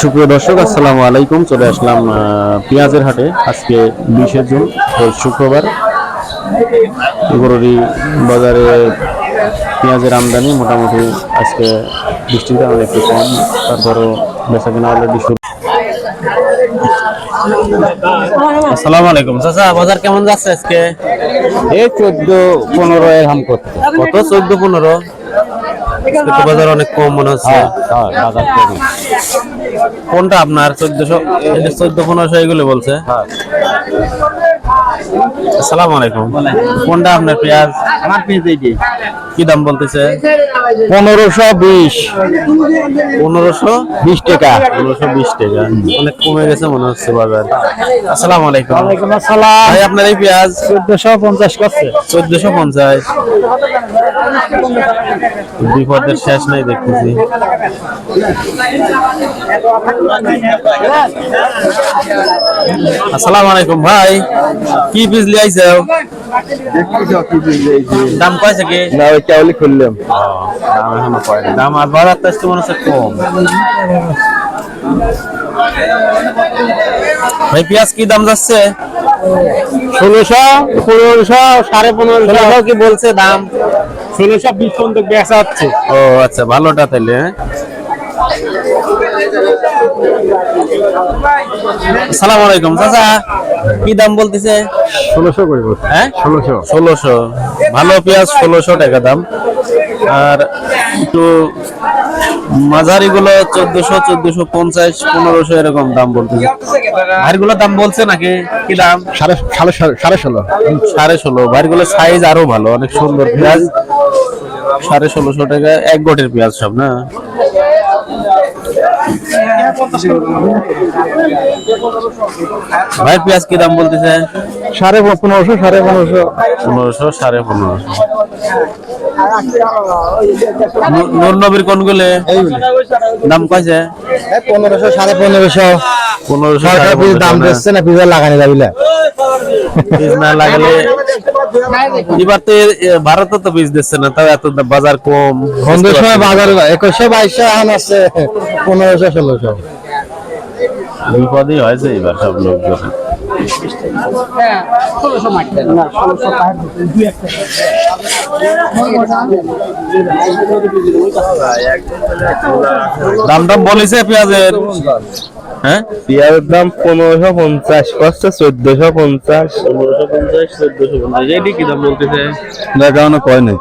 সুপ্রিয় দর্শক আসসালামু আলাইকুম। চলে আসলাম পেঁয়াজের হাটে। আজকে বিশে জুন শুক্রবার। গরুরি বাজারে পেঁয়াজের আমদানি মোটামুটি আজকে বৃষ্টির কারণে একটু কম। তারপরও বেচা কেনা অলরেডি শুরু। আসসালামু আলাইকুম। চাচা বাজার কেমন যাচ্ছে আজকে? এই চোদ্দ পনেরো করতে কত? চোদ্দ পনেরো? তো বাজার অনেক কম মনে হচ্ছে। বাজার কম। কোনটা আপনার? চোদ্দশো চোদ্দ পনেরোশো এগুলো বলছে। আসসালামু আলাইকুম। কোনটা আপনার পেঁয়াজ? আমার পেঁয়াজ এইটি কি দাম বলতেছে? পনেরোশো বিশ। পনেরোশো বিশ টাকা। পনেরোশো বিশ টাকা। অনেক কমে গেছে মনে হচ্ছে বাজার। আসসালামু আলাইকুম। ওয়ালাইকুম আসসালাম। ভাই আপনার এই পেঁয়াজ? চোদ্দশো পঞ্চাশ করছে। চোদ্দশো পঞ্চাশ। বিপদের শেষ নাই দেখতেছি। আসসালামু আলাইকুম ভাই। কি বীজ লিয়াইছো দাম কয়ছে কি না ওই চাউলি খুললাম। দাম এখনও পড়েনি দাম আর তো মনে হচ্ছে কম। ভাই পেঁয়াজ কি দাম যাচ্ছে? ষোলোশো পনেরোশো সাড়ে পনেরোশো। কি বলছে দাম? ষোলোশো বিশ পর্যন্ত বেচা হচ্ছে। ও আচ্ছা ভালোটা তাইলে আসসালামু আলাইকুম চাচা কি দাম বলতেছে? ষোলোশো করে হ্যাঁ? ষোলোশো। ষোলোশো। ভালো পেঁয়াজ ষোলোশো টাকা দাম। আর একটু চোদ্দশো চোদ্দশো পঞ্চাশ পনেরোশো এরকম দাম বলতেছে। ভাইগুলো দাম বলছে নাকি? কি দাম? সাড়ে সাড়ে সাড়ে ষোলো। সাড়ে ষোলো। ভাইগুলো সাইজ আরও ভালো অনেক সুন্দর পেঁয়াজ। সাড়ে ষোলোশো টাকা এক গোটের পেঁয়াজ সব না? ভাই পেঁয়াজ কি দাম বলতেছে? সাড়ে পনেরোশো সাড়ে পনেরোশো। পনেরোশো সাড়ে পনেরোশো। নূর- নূর নবীর কোনগুলো? দাম কয়ছে? পনেরোশো সাড়ে পনেরোশো। পনেরোশো সাড়ে পিস দাম? দিচ্ছে না পিজা লাগানি যাবিলে বীজ না লাগালে এবার তো ভারতে তো বীজ দিচ্ছে না তাও এত বাজার কম। বন্ধুর সময় বাজার একুশশো বাইশশো এখন আছে পনেরোশো ষোলোশো। বিপদই হয়েছে এবার সব লোকজন। দাম দাম বলেছে পেঁয়াজের। হ্যাঁ? পেঁয়াজের দাম পনেরোশো পঞ্চাশ কষ্ট চোদ্দশো পঞ্চাশ। পনেরোশো পঞ্চাশ চোদ্দশো পঞ্চাশ। এটি কি দাম বলতেছে? দেখানো কয় নাই।